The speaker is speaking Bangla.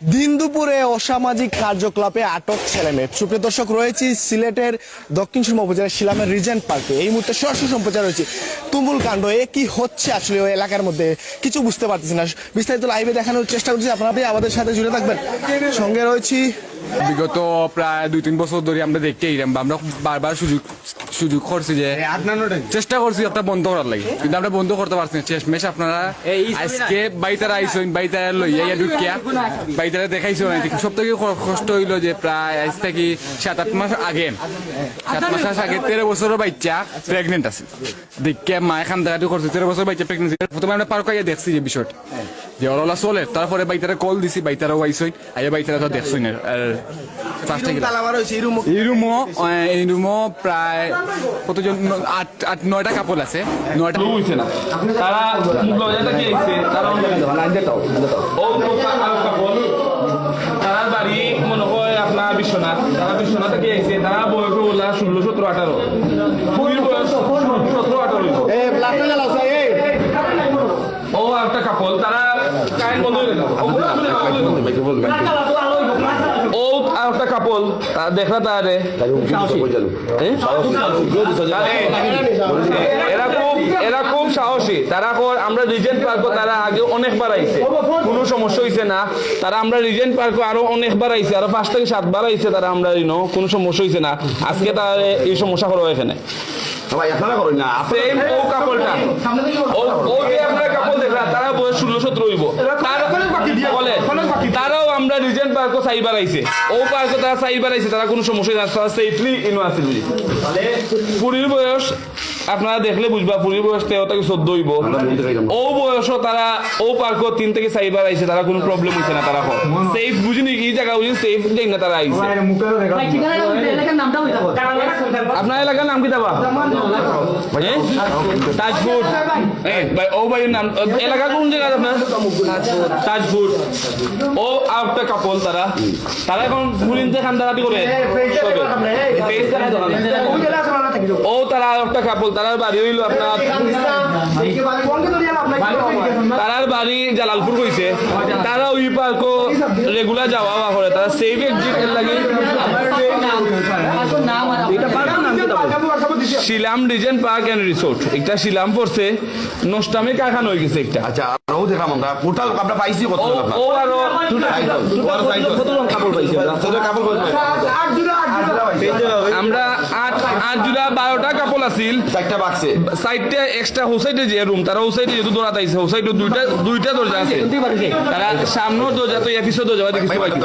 দিন দুপুরে অসামাজিক কার্যকলাপে আটক ছেলে মেয়ে সুপ্রিয় দর্শক, রয়েছি সিলেটের দক্ষিণ সুরমা উপজেলার শিলামের রিজেন্ট পার্কে। এই মুহূর্তে সরাসরি সম্প্রচার রয়েছে তুমুল কাণ্ড। এ কি হচ্ছে আসলে ওই এলাকার মধ্যে? কিছু বুঝতে পারতেছি না। বিস্তারিত লাইভে দেখানোর চেষ্টা করছি। আপনারা আমাদের সাথে জুড়ে থাকবেন। সঙ্গে রয়েছি বিগত প্রায় দুই তিন বছর ধরে আমরা দেখতে এরম বা আমরা বারবার সুযোগ সুযোগ করছি যে চেষ্টা করছি একটা বন্ধ করার লাগে। কিন্তু আমরা বন্ধ করতে পারছি না। শেষমেশ আপনারা আজকে বাইতারা আইসইন বাইতারা লইয়া ইয়া ঢুকিয়া বাইতারা দেখাইছো না। সব থেকে কষ্ট হইল যে প্রায় আজ থেকে সাত আট মাস আগে। সাত মাস আগে তেরো বছরের বাচ্চা প্রেগনেন্ট আছে। দেখে মা এখান দেখাটি করছে। তেরো বছর বাচ্চা প্রেগনেন্ট প্রথমে আমরা পার্ক আইয়া দেখছি যে বিষয়টা। যে ওরা চলে। তারপরে বাইতারা কল দিছি বাইতারাও আইসইন। আইয়া বাইতারা তো দেখছই না। আর ফার্স্টে গেলাম এই রুমও এই রুমও প্রায় কতজন আট আট নয়টা কাপড় আছে। নয়টা হইছে না। তারা তারা তারা বাড়ি মনে হয় আপনার বিশ্বনাথ। তারা বিশ্বনাথ থেকে আইছে তারা বয়স বললা ষোলো সতেরো আঠারো। খুবই বয়স সতেরো আঠারো ও একটা কাপল তারা কাইন বন্ধ হয়ে গেল ও একটা কাপল। তারা। তারে এরা খুব এরা খুব সাহসী। তারা আমরা রিজেন্ট পার্ক তারা আগে অনেকবার আইছে। কোনো সমস্যা হইছে না। তারা আমরা রিজেন্ট পার্ক আরও অনেকবার আইছে আরও পাঁচ থেকে সাতবার আইছে তারা আমরা ইনো কোনো সমস্যা হইছে না। আজকে তার এই সমস্যা করো এখানে। সেম ও কাপড়টা ও ও যে আপনারা কাপড় দেখলা তারা বয়স ষোলো সতেরো হইব তারা বলে তারাও আমরা পার্ক আইছে ও পার্ক তারা সাইবার আইছে তারা কোনো সমস্যা না তারা সেফলি ইনো আছে বুঝি পুরীর বয়স আপনারা দেখলে বুঝবা পুরীর বয়স তেরো থেকে চোদ্দ হইব। ও বয়সও তারা ও পার্ক তিন থেকে চাইবার আইছে তারা কোনো প্রবলেম হইছে না তারা সেফ বুঝিনি কি জায়গা বুঝিনি সেফ দেখ না তারা আইছে আপনার এলাকার নাম কি দাবা? তাজপুর এই, ভাই, ও ভাইয়ের নাম এলাকা কোন জায়গা আপনার তাজপুর ও একটা কাপল তারা তারা এখন পুলিনতে খান্দারাতি করে। ও তারা আর একটা কাপল তারার বাড়ি হইল আপনার তারার বাড়ি জালালপুর কইছে তারা ওই পার্ক রেগুলার যাওয়া করে তারা সেফ এক্সিট লাগি Shilam regent park and resort. একটা শিলাম পড়ছে নষ্টামে কারখানা হয়ে গেছে একটা। আচ্ছা আরও দেখাম আমরা। টোটাল আমরা পাইছি কত ও ও আরও কাপড় পাইছি? কাপড় আমরা আট আট জুলা বারোটা কাপল আছিল। চারটা বাক্সে সাইডটা এক্সট্রা হোসাইডে যে রুম তারা হোসাইডে যেহেতু দৌড়াতে আইছে হোসাইডে দুইটা দুইটা দরজা আছে। তারা সামনের দরজা তো এপিসোড দরজা দেখতে পাইছি